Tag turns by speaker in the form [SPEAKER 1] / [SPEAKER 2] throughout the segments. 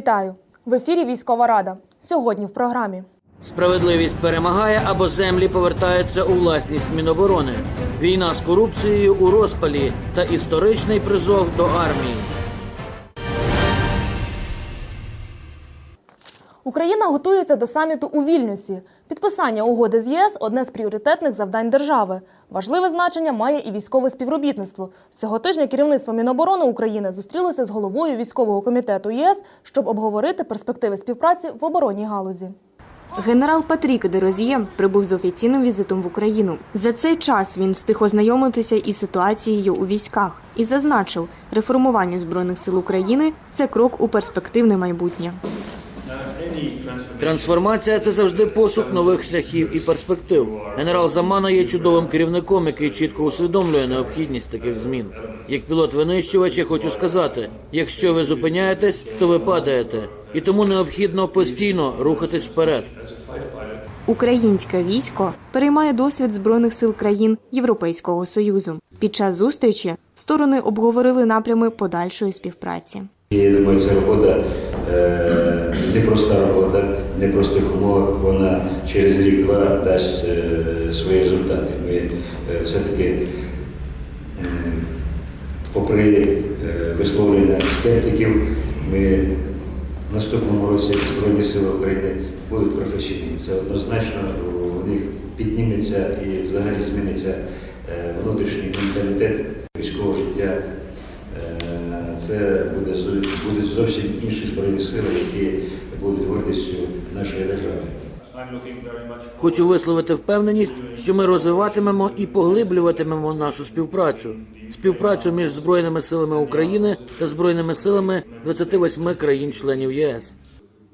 [SPEAKER 1] Вітаю! В ефірі Військова Рада. Сьогодні в програмі.
[SPEAKER 2] Справедливість перемагає або землі повертаються у власність Міноборони. Війна з корупцією у розпалі та історичний призов до армії.
[SPEAKER 1] Україна готується до саміту у Вільнюсі. Підписання угоди з ЄС одне з пріоритетних завдань держави. Важливе значення має і військове співробітництво. Цього тижня керівництво Міноборони України зустрілося з головою військового комітету ЄС, щоб обговорити перспективи співпраці в оборонній галузі.
[SPEAKER 3] Генерал Патрік Дерозіє прибув з офіційним візитом в Україну. За цей час він встиг ознайомитися із ситуацією у військах і зазначив, реформування збройних сил України це крок у перспективне майбутнє.
[SPEAKER 2] Трансформація це завжди пошук нових шляхів і перспектив. Генерал Замана є чудовим керівником, який чітко усвідомлює необхідність таких змін. Як пілот винищувача хочу сказати: якщо ви зупиняєтесь, то ви падаєте, і тому необхідно постійно рухатись вперед.
[SPEAKER 3] Українське військо переймає досвід збройних сил країн Європейського союзу. Під час зустрічі сторони обговорили напрями подальшої співпраці.
[SPEAKER 4] Я думаю, ця робота е, непроста робота, в непростих умовах. Вона через рік-два дасть е, свої результати. Ми е, все-таки, е, попри висловлення скептиків, ми в наступному році Збройні Сили України будуть професійними. Це однозначно у них підніметься і взагалі зміниться внутрішній менталітет військового життя. Е, Це буде, зо- будуть зовсім інші збройні сили, які будуть гордістю нашої держави.
[SPEAKER 2] Хочу висловити впевненість, що ми розвиватимемо і поглиблюватимемо нашу співпрацю. Співпрацю між Збройними силами України та Збройними силами 28 країн-членів ЄС.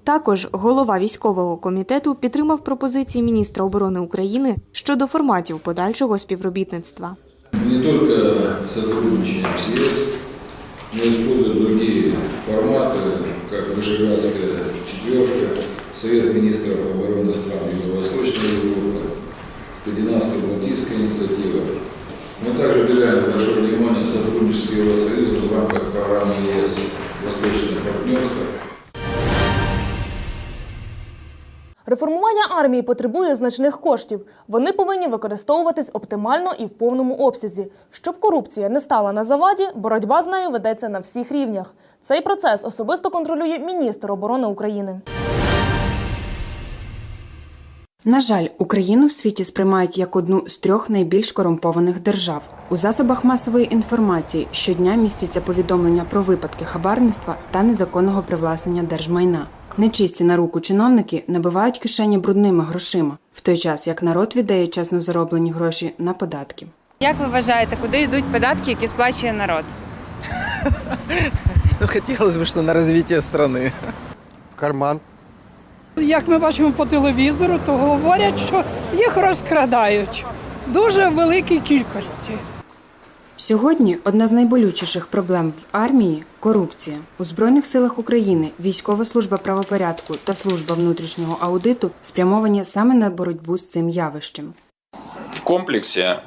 [SPEAKER 3] Також голова військового комітету підтримав пропозиції міністра оборони України щодо форматів подальшого співробітництва.
[SPEAKER 5] Не только сотрудничаем с ЕС, но используем другие форматы, как Вышеградская четверка, Совет министров обороны стран Юго-Восточной Европы, Скандинавско-Балтийская инициатива. Мы также уделяем большое внимание сотрудничеству Евросоюза в рамках программы ЕС «Восточное партнерство».
[SPEAKER 1] Реформування армії потребує значних коштів. Вони повинні використовуватись оптимально і в повному обсязі. Щоб корупція не стала на заваді, боротьба з нею ведеться на всіх рівнях. Цей процес особисто контролює міністр оборони України.
[SPEAKER 6] На жаль, Україну в світі сприймають як одну з трьох найбільш корумпованих держав. У засобах масової інформації щодня містяться повідомлення про випадки хабарництва та незаконного привласнення держмайна. Нечисті на руку чиновники набивають кишені брудними грошима, в той час як народ віддає чесно зароблені гроші на податки.
[SPEAKER 7] Як ви вважаєте, куди йдуть податки, які сплачує народ?
[SPEAKER 8] Ну, хотелось бы, что на развитие страны.
[SPEAKER 9] в карман.
[SPEAKER 10] Як ми бачимо по телевізору, то говорять, що їх розкрадають в дуже великій кількості.
[SPEAKER 6] Сьогодні одна з найболючіших проблем в армії корупція. У Збройних силах України військова служба правопорядку та служба внутрішнього аудиту спрямовані саме на боротьбу з цим явищем.
[SPEAKER 11] В комплексе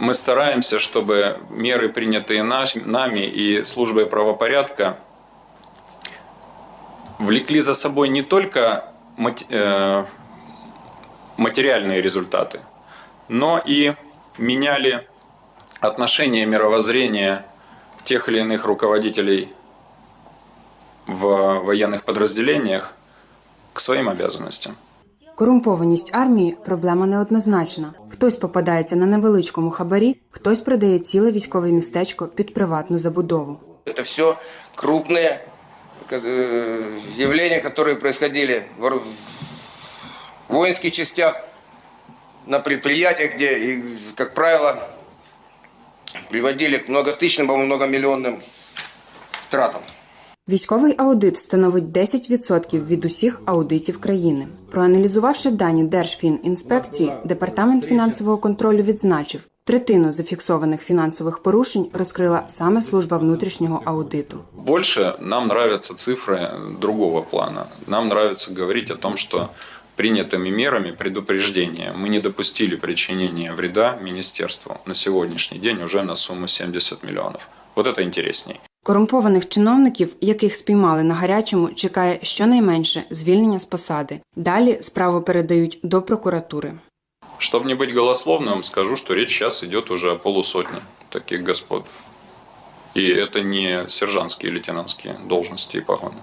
[SPEAKER 11] мы стараемся, чтобы меры, принятые наш- нами и службой правопорядка, влекли за собой не только мат- э, материальные результаты, но и меняли отношение мировоззрения тех или иных руководителей в военных подразделениях к своим обязанностям.
[SPEAKER 6] Корумпованість армії проблема неоднозначна. Хтось попадається на невеличкому хабарі, хтось продає ціле військове містечко під приватну забудову.
[SPEAKER 9] Это все крупные э, явления, которые происходили в ор- в воинских частях, на предприятиях, где, и, как правило, приводили к многотысячным, по-моему, многомиллионным втратам.
[SPEAKER 6] Військовий аудит становить 10% від усіх аудитів країни. Проаналізувавши дані Держфінінспекції, департамент фінансового контролю відзначив, третину зафіксованих фінансових порушень розкрила саме служба внутрішнього аудиту.
[SPEAKER 11] Больше нам нравятся цифры другого плана. Нам нравится говорить о том, что принятыми мерами предупреждения мы не допустили причинения вреда министерству на сегодняшний день уже на сумму 70 миллионов. Вот это интересней.
[SPEAKER 6] Корумпованих чиновників, яких спіймали на гарячому, чекає щонайменше звільнення з посади. Далі справу передають до прокуратури.
[SPEAKER 11] Чтобы не быть голословным, скажу, что речь сейчас идет уже о полусотне таких господ. И это не сержантские и лейтенантские должности и погоны.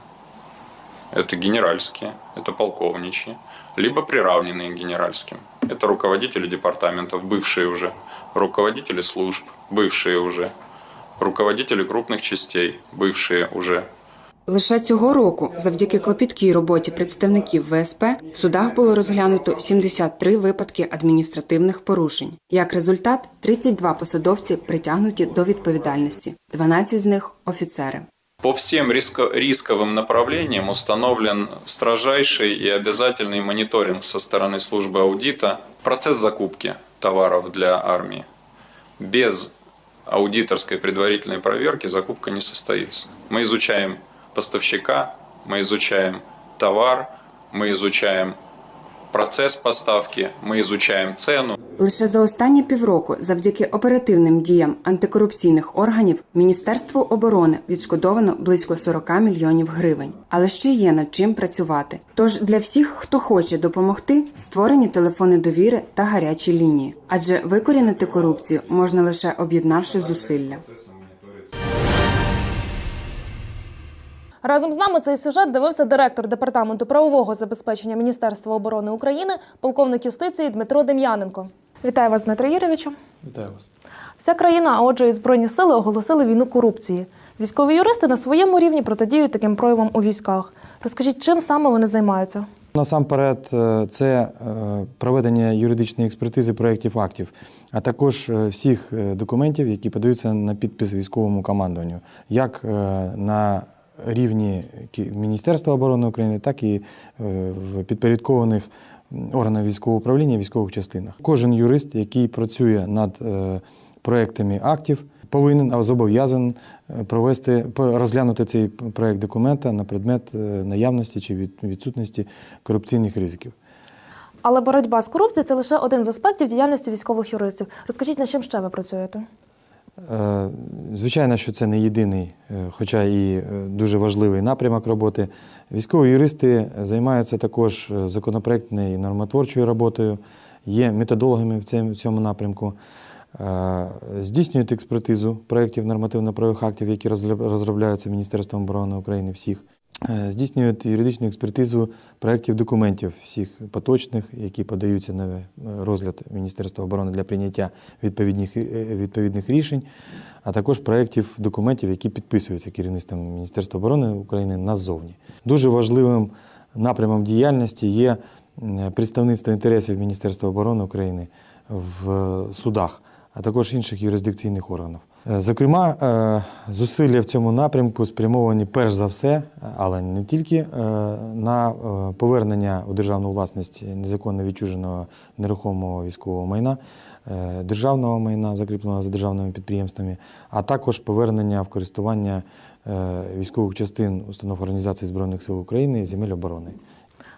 [SPEAKER 11] Это генеральские, это полковничьи, либо приравненные к генеральским. Это руководители департаментов, бывшие уже, руководители служб, бывшие уже, руководители крупных частей, бывшие уже,
[SPEAKER 6] Лише цього року, завдяки клопіткій роботі представників ВСП, в судах було розглянуто 73 випадки адміністративних порушень. Як результат, 32 посадовці притягнуті до відповідальності, 12 з них офіцери.
[SPEAKER 11] По всем риско- рисковым направлениям установлен строжайший и обязательный мониторинг со стороны службы аудита. Процесс закупки товаров для армии. Без аудиторской предварительной проверки закупка не состоится. Мы изучаем поставщика, мы изучаем товар, мы изучаем процесс поставки, мы изучаем цену.
[SPEAKER 6] Лише за останні півроку, завдяки оперативним діям антикорупційних органів, Міністерству оборони відшкодовано близько 40 мільйонів гривень. Але ще є над чим працювати. Тож для всіх, хто хоче допомогти, створені телефони довіри та гарячі лінії. Адже викорінити корупцію можна лише об'єднавши зусилля.
[SPEAKER 1] Разом з нами цей сюжет дивився директор департаменту правового забезпечення Міністерства оборони України, полковник юстиції Дмитро Дем'яненко. Вітаю вас, Дмитро Юрійовичу.
[SPEAKER 8] Вітаю вас.
[SPEAKER 1] Вся країна, а отже, і збройні сили оголосили війну корупції. Військові юристи на своєму рівні протидіють таким проявам у військах. Розкажіть, чим саме вони займаються?
[SPEAKER 12] Насамперед, е, це е, проведення юридичної експертизи проєктів актів, а також е, всіх документів, які подаються на підпис військовому командуванню, як на рівні Міністерства оборони України, так і е, в підпорядкованих органах військового управління військових частинах. Кожен юрист, який працює над е, проектами актів, повинен а зобов'язаний е, провести розглянути цей проект документа на предмет наявності чи від- відсутності корупційних ризиків.
[SPEAKER 1] Але боротьба з корупцією це лише один з аспектів діяльності військових юристів. Розкажіть, над чим ще ви працюєте?
[SPEAKER 12] Е, Звичайно, що це не єдиний, е, хоча і е, дуже важливий напрямок роботи. Військові юристи займаються також законопроектною і нормотворчою роботою, є методологами в цьому- напрямку, здійснюють експертизу проєктів нормативно-правових актів, які розробляються Міністерством оборони України всіх. Е, Здійснюють юридичну експертизу проєктів документів всіх поточних, які подаються на е, розгляд Міністерства оборони для прийняття відповідних, е, відповідних рішень, а також проєктів документів, які підписуються керівництвом Міністерства оборони України назовні. Дуже важливим напрямом діяльності є представництво інтересів Міністерства оборони України в судах, а також інших юрисдикційних органів. Е, Зокрема, е, зусилля в цьому напрямку спрямовані перш за все, але не тільки е, на повернення у державну власність незаконно відчуженого нерухомого військового майна, державного майна, закріпленого за державними підприємствами, а також повернення в користування військових частин установ Організації Збройних сил України і земель оборони.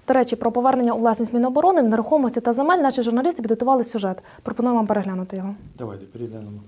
[SPEAKER 1] До речі, про повернення у власність Міноборони, нерухомості та земель наші журналісти підготували сюжет. Пропоную вам переглянути його.
[SPEAKER 12] Давайте переглянемо.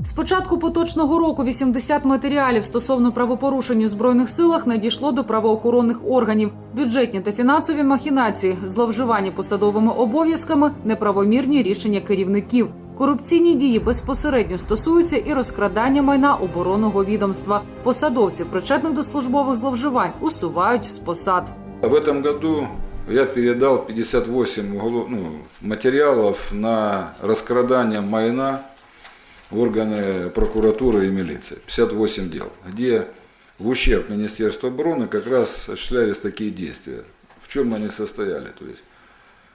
[SPEAKER 13] З початку поточного року 80 матеріалів стосовно правопорушень у збройних силах надійшло до правоохоронних органів. Бюджетні та фінансові махінації, зловживання посадовими обов'язками, неправомірні рішення керівників. Корупційні дії безпосередньо стосуються і розкрадання майна оборонного відомства. Посадовців, причетних до службових зловживань, усувають з посад.
[SPEAKER 5] В этом году я передал 58 уголов- ну, материалов на раскрадание майна в органы прокуратуры и милиции. 58 дел, где в ущерб Министерству обороны как раз осуществлялись такие действия. В чем они состояли? То есть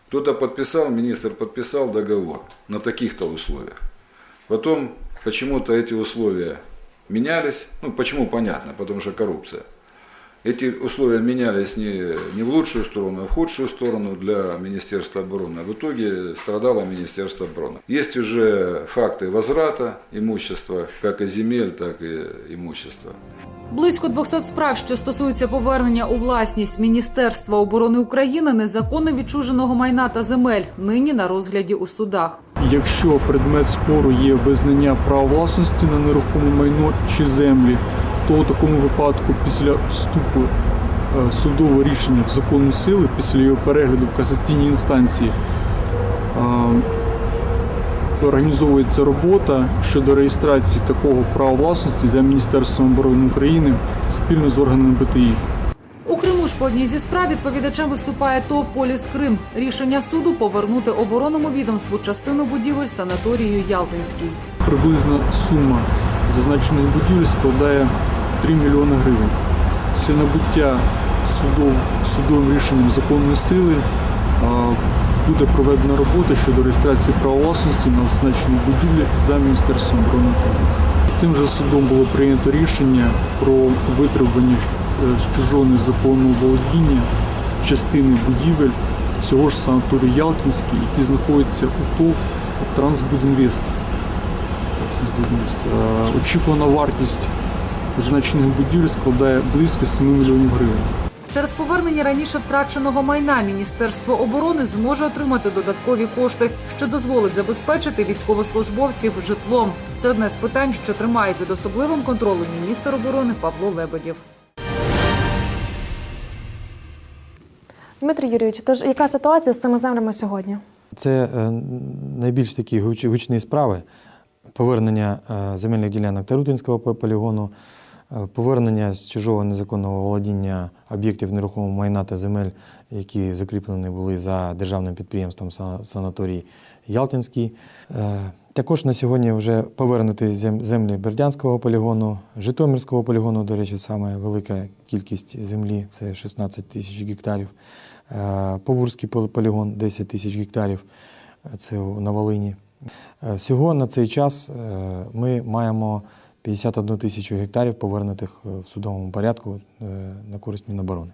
[SPEAKER 5] кто-то подписал, министр подписал договор на таких-то условиях. Потом почему-то эти условия менялись. Ну, почему понятно, потому что коррупция. Эти условия менялись не, не в лучшую сторону, а в худшую сторону для Министерства обороны. В итоге страдало Министерство обороны. Есть уже факты возврата имущества, как и земель, так и имущества.
[SPEAKER 13] Близько 200 справ, що стосуються повернення у власність Міністерства оборони України незаконно відчуженого майна та земель, нині на розгляді у судах.
[SPEAKER 14] Якщо предмет спору є визнання права власності на нерухоме майно чи землі, то у такому випадку після вступу е, судового рішення в законну силу, після його перегляду в касаційній інстанції, е, організовується робота щодо реєстрації такого права власності за Міністерством оборони України спільно з органами БТІ.
[SPEAKER 13] У Криму ж по одній зі справ відповідачем виступає ТОВ Поліс Крим. Рішення суду повернути оборонному відомству частину будівель санаторію Ялтинський.
[SPEAKER 14] Приблизна сума зазначених будівель складає 3 мільйони гривень. Після набуття судов, судовим рішенням законної сили буде проведена робота щодо реєстрації права власності на зазначені будівлі за Міністерством оборони України. Цим же судом було прийнято рішення про витребування е, з чужого незаконного володіння частини будівель цього ж санаторію Ялтинський, який знаходиться у ТОВ Трансбудінвест. Е, Очікувана вартість зазначених будівель складає близько 7 мільйонів гривень.
[SPEAKER 13] Через повернення раніше втраченого майна Міністерство оборони зможе отримати додаткові кошти, що дозволить забезпечити військовослужбовців житлом. Це одне з питань, що тримає під особливим контролем міністр оборони Павло Лебедєв.
[SPEAKER 1] Дмитрій Юрійович, тож яка ситуація з цими землями сьогодні?
[SPEAKER 12] Це е, найбільш такі гуч- гучні справи. Повернення е, земельних ділянок Тарутинського по- полігону, повернення з чужого незаконного володіння об'єктів нерухомого майна та земель, які закріплені були за державним підприємством санаторій Ялтинський. Е, Також на сьогодні вже повернуті зем- землі Бердянського полігону, Житомирського полігону, до речі, саме велика кількість землі це 16 тисяч гектарів. Е, Повурський полігон 10 тисяч гектарів, е, це на Волині. Е, Всього на цей час е, ми маємо 51 тисячу гектарів повернутих е, в судовому порядку е, на користь Міноборони.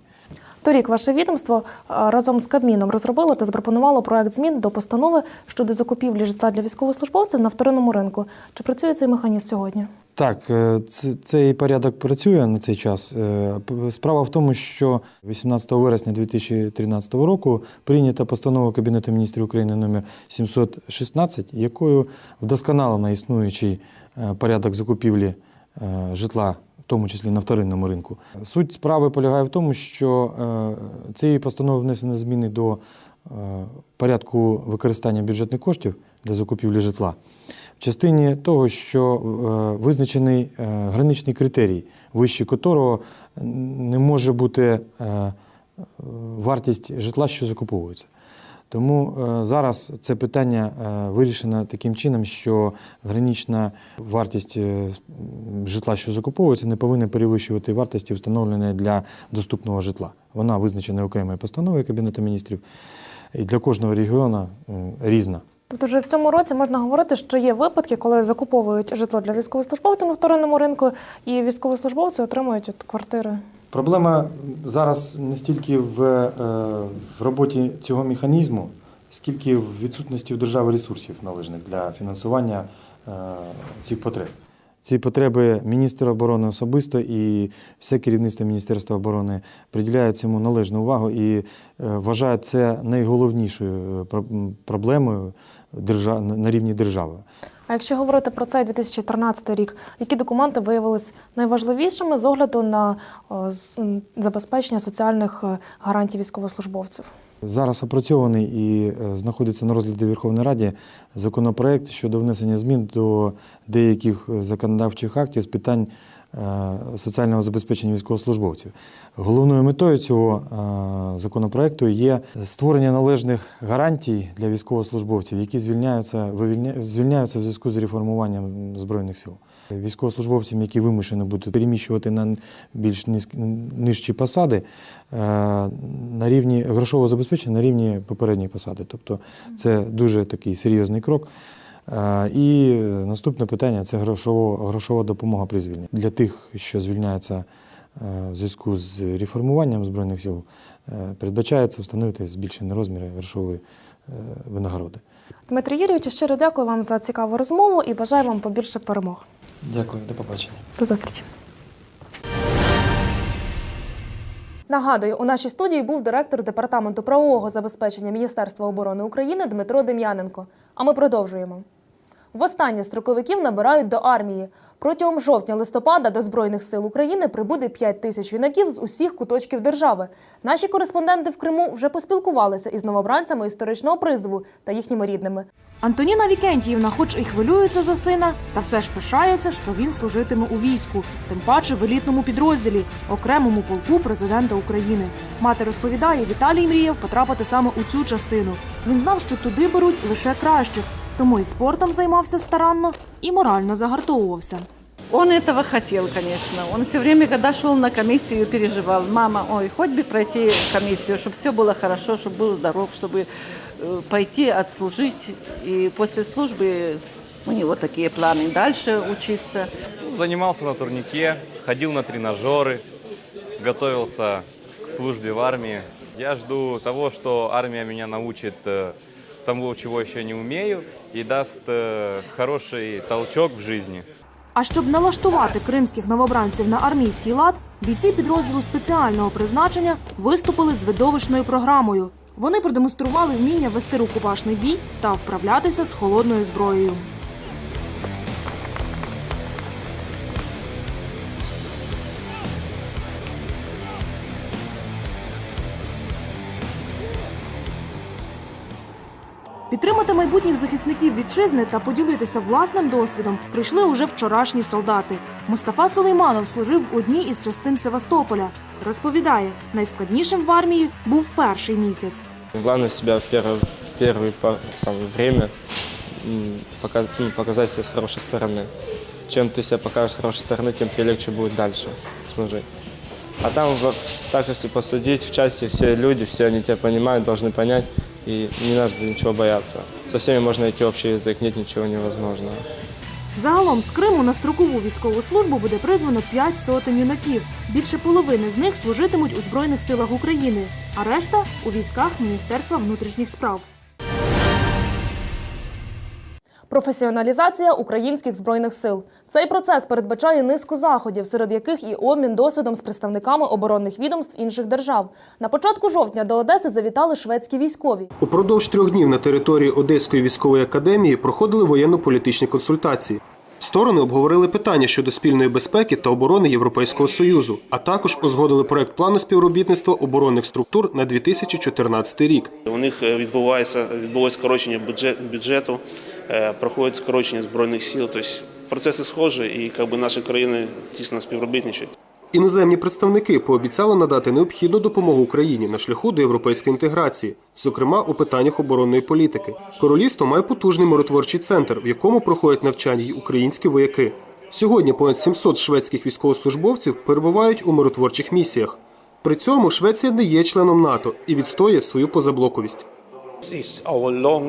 [SPEAKER 1] Торік ваше відомство е, разом з Кабміном розробило та запропонувало проект змін до постанови щодо закупівлі житла для військовослужбовців на вторинному ринку. Чи працює цей механізм сьогодні?
[SPEAKER 12] Так, цей порядок працює на цей час. Справа в тому, що 18 вересня 2013 року прийнята постанова Кабінету міністрів України номер 716, якою вдосконалено існуючий порядок закупівлі е, житла, в тому числі на вторинному ринку. Суть справи полягає в тому, що е, цією постановою внесені зміни до е, порядку використання бюджетних коштів для закупівлі житла в частині того, що е, визначений е, граничний критерій, вище котрого не може бути е, е, вартість житла, що закуповується. Тому е, зараз це питання е, вирішено таким чином, що гранична вартість е, житла, що закуповується, не повинна перевищувати вартості, встановленої для доступного житла. Вона визначена окремою постановою Кабінету міністрів, і для кожного регіону різна.
[SPEAKER 1] Тобто, вже в цьому році можна говорити, що є випадки, коли закуповують житло для військовослужбовців на вторинному ринку, і військовослужбовці отримують от квартири.
[SPEAKER 12] Проблема зараз не стільки в, е, в роботі цього механізму, скільки в відсутності у держави ресурсів належних для фінансування е, цих потреб. Ці потреби міністр оборони особисто і все керівництво Міністерства оборони приділяє цьому належну увагу і е, вважає це найголовнішою проблемою на рівні держави.
[SPEAKER 1] А якщо говорити про цей 2013 рік, які документи виявились найважливішими з огляду на з- забезпечення соціальних е, гарантій військовослужбовців?
[SPEAKER 12] Зараз опрацьований і е, знаходиться на розгляді Верховної Раді законопроект щодо внесення змін до деяких е, законодавчих актів з питань е, соціального забезпечення військовослужбовців. Головною метою цього е, законопроекту є створення належних гарантій для військовослужбовців, які звільняються, звільняються в зв'язку з реформуванням Збройних сил. Військовослужбовцям, які вимушені будуть переміщувати на більш нижчі посади, е, на рівні грошового забезпечення на рівні попередньої посади. Тобто це дуже такий серйозний крок. Е, І наступне питання це грошово, грошова допомога при звільненні. Для тих, що звільняються е, в зв'язку з реформуванням Збройних сил, е, передбачається встановити збільшені розміри грошової винагороди.
[SPEAKER 1] Дмитрий Юрійович, щиро дякую вам за цікаву розмову і бажаю вам побільше перемог.
[SPEAKER 12] Дякую, до побачення.
[SPEAKER 1] До зустрічі. Нагадую, у нашій студії був директор департаменту правового забезпечення Міністерства оборони України Дмитро Дем'яненко. А ми продовжуємо. Востаннє строковиків набирають до армії. Протягом жовтня-листопада до Збройних сил України прибуде 5 тисяч юнаків з усіх куточків держави. Наші кореспонденти в Криму вже поспілкувалися із новобранцями історичного призову та їхніми рідними. Антоніна Вікентіївна, хоч і хвилюється за сина, та все ж пишається, що він служитиме у війську, тим паче в елітному підрозділі, окремому полку президента України. Мати розповідає, Віталій мріяв потрапити саме у цю частину. Він знав, що туди беруть лише кращих, тому і спортом займався старанно, і морально загартовувався.
[SPEAKER 10] Он этого хотел, конечно. Он все время, когда шел на комиссию, переживал. Мама, ой, хоть бы пройти комиссию, чтобы все было хорошо, чтобы был здоров, чтобы э, пойти отслужить. И после службы у него такие планы дальше учиться.
[SPEAKER 8] Занимался на турнике, ходил на тренажеры, готовился к службе в армии. Я жду того, что армия меня научит э, тому, чего еще не умею, и даст э, хороший толчок в жизни.
[SPEAKER 1] А щоб налаштувати кримських новобранців на армійський лад, бійці підрозділу спеціального призначення виступили з видовищною програмою. Вони продемонстрували вміння вести рукопашний бій та вправлятися з холодною зброєю. Підтримати майбутніх захисників вітчизни та поділитися власним досвідом прийшли уже вчорашні солдати. Мустафа Сулейманов служив в одній із частин Севастополя. Розповідає, найскладнішим в армії був перший місяць.
[SPEAKER 8] Главное себя первое, первое по- там, время м, пока- ну, показать себя с хорошей стороны. Чем ты себя покажешь с хорошей стороны, тем тебе легче будет дальше служить. А там, во- так если посудить, в части все люди, все они тебя понимают, должны понять, и не надо ничего бояться. Со всеми можно найти общий язык, нет ничего невозможного.
[SPEAKER 1] Загалом з Криму на строкову військову службу буде призвано 5 сотень юнаків. Більше половини з них служитимуть у Збройних силах України, а решта у військах Міністерства внутрішніх справ. Професіоналізація українських збройних сил. Цей процес передбачає низку заходів, серед яких і обмін досвідом з представниками оборонних відомств інших держав. На початку жовтня до Одеси завітали шведські військові.
[SPEAKER 15] Упродовж трьох днів на території Одеської військової академії проходили воєнно-політичні консультації. Сторони обговорили питання щодо спільної безпеки та оборони Європейського союзу, а також узгодили проект плану співробітництва оборонних структур на 2014 рік.
[SPEAKER 16] У них е, відбувається відбулося скорочення бюджет, бюджету, проходить скорочення збройних сил. Тобто процеси схожі, і якби наші країни тісно співробітничають.
[SPEAKER 15] Іноземні представники пообіцяли надати необхідну допомогу Україні на шляху до європейської інтеграції, зокрема у питаннях оборонної політики. Королівство має потужний миротворчий центр, в якому проходять навчання й українські вояки. Сьогодні понад 700 шведських військовослужбовців перебувають у миротворчих місіях. При цьому Швеція не є членом НАТО і відстоює свою позаблоковість.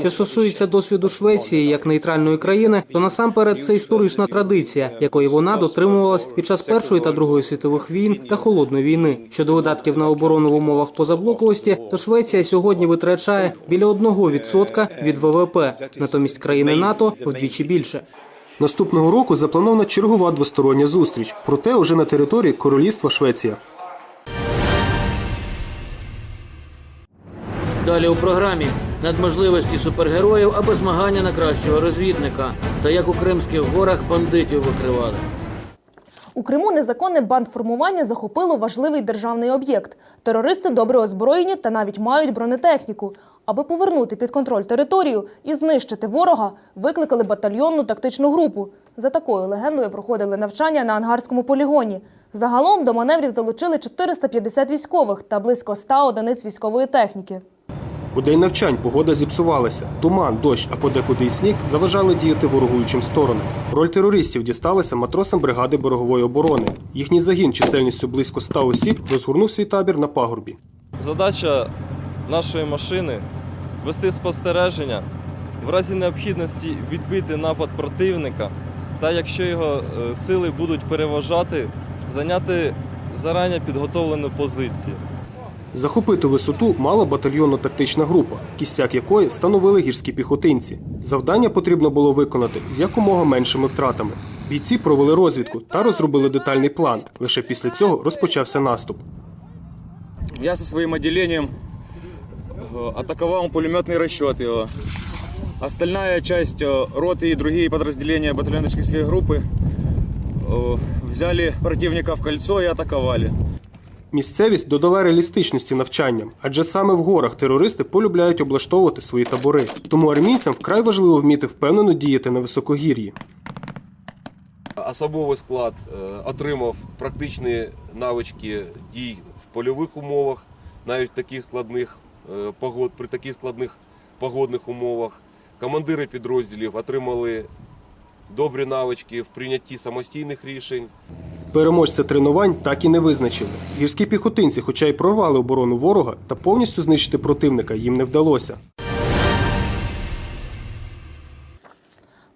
[SPEAKER 17] Що стосується досвіду Швеції як нейтральної країни, то насамперед це історична традиція, якої вона дотримувалась під час першої та другої світових війн та холодної війни. Щодо видатків на оборону в умовах позаблоковості, то Швеція сьогодні витрачає біля 1% від ВВП, натомість країни НАТО вдвічі більше.
[SPEAKER 15] Наступного року запланована чергова двостороння зустріч, проте уже на території Королівства Швеція.
[SPEAKER 2] Далі у програмі надможливості супергероїв або змагання на кращого розвідника, та як у Кримських горах бандитів викривали.
[SPEAKER 1] У Криму незаконне бандформування захопило важливий державний об'єкт. Терористи добре озброєні та навіть мають бронетехніку. Аби повернути під контроль територію і знищити ворога, викликали батальйонну тактичну групу. За такою легендою проходили навчання на ангарському полігоні. Загалом до маневрів залучили 450 військових та близько 100 одиниць військової техніки.
[SPEAKER 15] У день навчань погода зіпсувалася. Туман, дощ, а подекуди й сніг заважали діяти ворогуючим сторонам. Роль терористів дісталася матросам бригади берегової оборони. Їхній загін чисельністю близько 100 осіб розгорнув свій табір на пагорбі.
[SPEAKER 8] Задача нашої машини вести спостереження, в разі необхідності відбити напад противника, та якщо його е, сили будуть переважати, зайняти зарані підготовлену позицію.
[SPEAKER 15] Захопити висоту мала батальйонно-тактична група, кістяк якої становили гірські піхотинці. Завдання потрібно було виконати з якомога меншими втратами. Бійці провели розвідку та розробили детальний план. Лише після цього розпочався наступ.
[SPEAKER 8] Я со своим отделением атаковал пулеметный расчет его. Остальная часть роты и другие подразделения батальонно-тактической группы
[SPEAKER 18] э, взяли противника в кольцо и атаковали.
[SPEAKER 15] Місцевість додала реалістичності навчанням, адже саме в горах терористи полюбляють облаштовувати свої табори. Тому армійцям вкрай важливо вміти впевнено діяти на високогір'ї.
[SPEAKER 19] Особовий склад е, отримав практичні навички дій в польових умовах, навіть таких складних е, погод, при таких складних погодних умовах. Командири підрозділів отримали добрі навички в прийнятті самостійних рішень.
[SPEAKER 15] Переможця тренувань так і не визначили. Гірські піхотинці, хоча й прорвали оборону ворога, та повністю знищити противника їм не вдалося.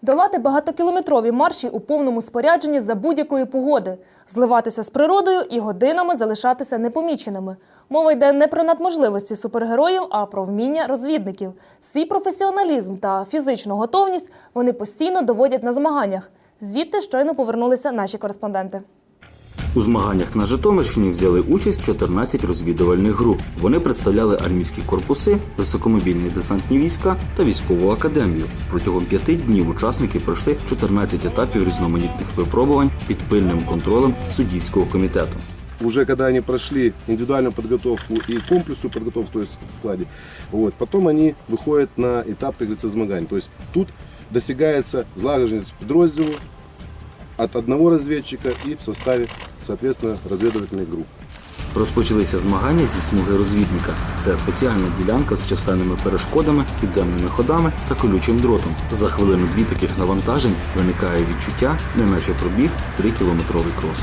[SPEAKER 1] Долати багатокілометрові марші у повному спорядженні за будь-якої погоди, зливатися з природою і годинами залишатися непоміченими. Мова йде не про надможливості супергероїв, а про вміння розвідників. Свій професіоналізм та фізичну готовність вони постійно доводять на змаганнях. Звідти щойно повернулися наші кореспонденти.
[SPEAKER 20] У змаганнях на Житомирщині взяли участь 14 розвідувальних груп. Вони представляли армійські корпуси, високомобільні десантні війська та військову академію. Протягом п'яти днів учасники пройшли 14 етапів різноманітних випробувань під пильним контролем суддівського комітету.
[SPEAKER 21] уже когда они прошли индивидуальную подготовку и комплексную подготовку, то есть в складе, вот, потом они выходят на этап, как говорится, змагань. То есть тут достигается злагодженность підрозділу от одного разведчика и в составе, соответственно, разведывательных групп.
[SPEAKER 20] Розпочалися змагання зі смуги розвідника. Це спеціальна ділянка з численними перешкодами, підземними ходами та колючим дротом. За хвилину-дві таких навантажень виникає відчуття, неначе пробіг 3-кілометровий крос.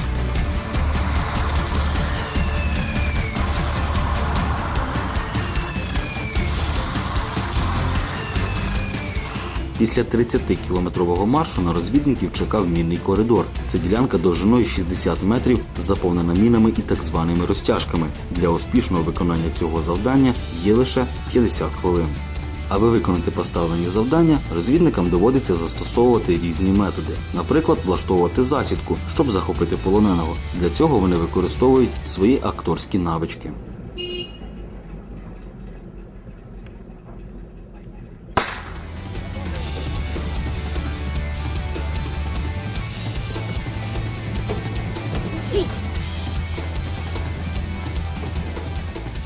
[SPEAKER 20] Після 30-кілометрового маршу на розвідників чекав мінний коридор. Це ділянка довжиною 60 метрів, заповнена мінами і так званими розтяжками. Для успішного виконання цього завдання є лише 50 хвилин. Аби виконати поставлені завдання, розвідникам доводиться застосовувати різні методи, наприклад, влаштовувати засідку, щоб захопити полоненого. Для цього вони використовують свої акторські навички.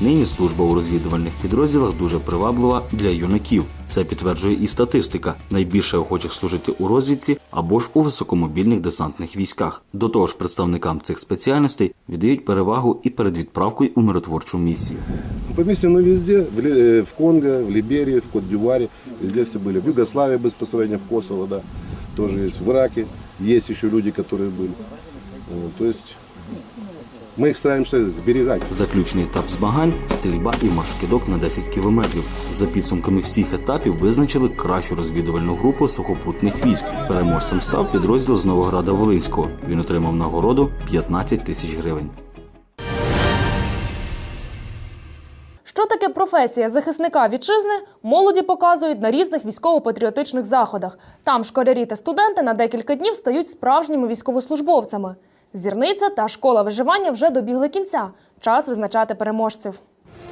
[SPEAKER 20] Нині служба у розвідувальних підрозділах дуже приваблива для юнаків. Це підтверджує і статистика. Найбільше охочих служити у розвідці або ж у високомобільних десантних військах. До того ж, представникам цих спеціальностей віддають перевагу і перед відправкою у миротворчу місію.
[SPEAKER 21] По миссиям мы везде, в, Ли- э, в Конго, в Либерии, в Кот-д'Ивуаре, везде все были. В Югославии безпосредньо, в Косово, да, тоже есть. В Ираке есть еще люди, которые были. Вот, то есть мы их стараемся сберегать.
[SPEAKER 20] Заключний етап змагань стрільба і маршкидок на 10 кілометрів. За підсумками всіх етапів визначили кращу розвідувальну групу сухопутних військ. Переможцем став підрозділ з Новограда Волинського. Він отримав нагороду 15 тисяч гривень.
[SPEAKER 1] Що таке професія захисника вітчизни, молоді показують на різних військово-патріотичних заходах. Там школярі та студенти на декілька днів стають справжніми військовослужбовцями. Зірниця та школа виживання вже добігли кінця. Час визначати переможців.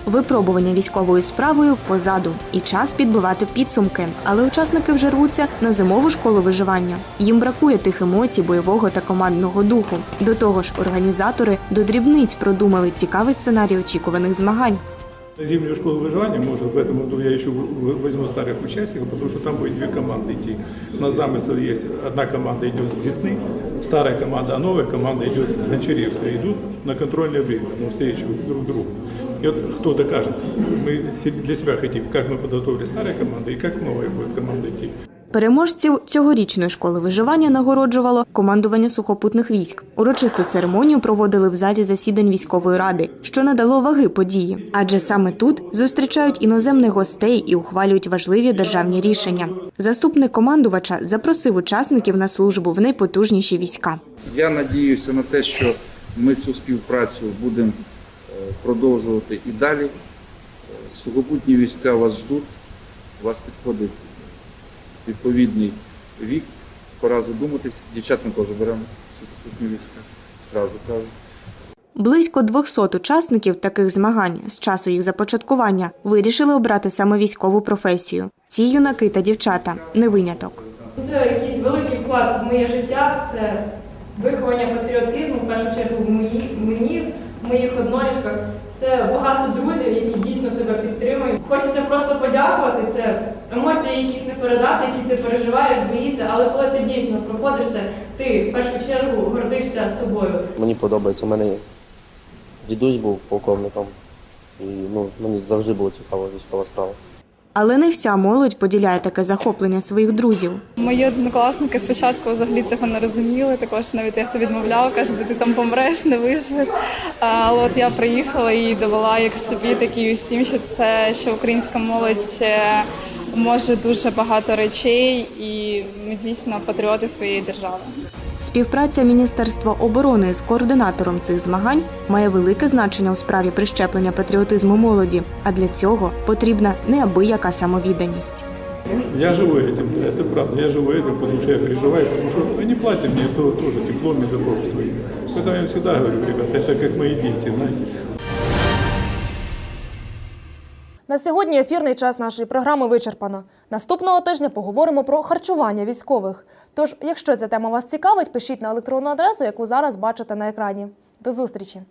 [SPEAKER 3] Випробування військовою справою позаду і час підбивати підсумки. Але учасники вже рвуться на зимову школу виживання. Їм бракує тих емоцій, бойового та командного духу. До того ж, організатори до дрібниць продумали цікавий сценарій очікуваних змагань.
[SPEAKER 14] На зимнюю школу выживания, может, в этом году я еще в- в- возьму старых участников, потому что там будет две команды идти. У нас замысел есть. Одна команда идет с Десны, старая команда, а новая команда идет с Гончаревска. Идут на контрольное время, навстречу друг другу. И вот кто докажет, мы себе- для себя хотим, как мы подготовили старая команда и как новая будет команда идти.
[SPEAKER 3] Переможців цьогорічної школи виживання нагороджувало командування сухопутних військ. Урочисту церемонію проводили в залі засідань військової ради, що надало ваги події. Адже саме тут зустрічають іноземних гостей і ухвалюють важливі державні рішення. Заступник командувача запросив учасників на службу в найпотужніші війська.
[SPEAKER 22] Я надіюся на те, що ми цю співпрацю будемо е, продовжувати і далі. Е, Сухопутні війська вас ждуть, вас підходить відповідний вік. Пора задуматись. Дівчат ми теж беремо сухопутні війська, зразу кажу.
[SPEAKER 3] Близько 200 учасників таких змагань з часу їх започаткування вирішили обрати саме військову професію. Ці юнаки та дівчата не виняток.
[SPEAKER 23] Це якийсь великий вклад в моє життя. Це
[SPEAKER 24] виховання патріотизму, в першу чергу в мої, мені, в моїх однолітках. Це багато друзів, які дійсно тебе підтримують. Хочеться просто подякувати. Це емоції, яких не передати, які ти переживаєш, боїшся, але коли ти дійсно проходиш це, ти в першу чергу гордишся собою.
[SPEAKER 25] Мені подобається. У мене дідусь був полковником, і ну, мені завжди було цікаво військова справа.
[SPEAKER 3] Але не вся молодь поділяє таке захоплення своїх друзів.
[SPEAKER 23] Мої однокласники спочатку взагалі цього не розуміли. Також навіть дехто відмовляв, каже, ти там помреш, не виживеш. Але от я приїхала і довела як собі, так і усім, що це що українська молодь е, може дуже багато речей, і ми дійсно патріоти своєї держави.
[SPEAKER 3] Співпраця Міністерства оборони з координатором цих змагань має велике значення у справі прищеплення патріотизму молоді, а для цього потрібна неабияка самовідданість.
[SPEAKER 14] Я живу этим, это правда, я живу этим, потому что я переживаю, потому что они платят мне то, тоже теплом и добром своим. Поэтому я всегда говорю, ребята, это как мои дети, знаете.
[SPEAKER 1] Сьогодні ефірний час нашої програми вичерпано. Наступного тижня поговоримо про харчування військових. Тож, якщо ця тема вас цікавить, пишіть на електронну адресу, яку зараз бачите на екрані. До зустрічі!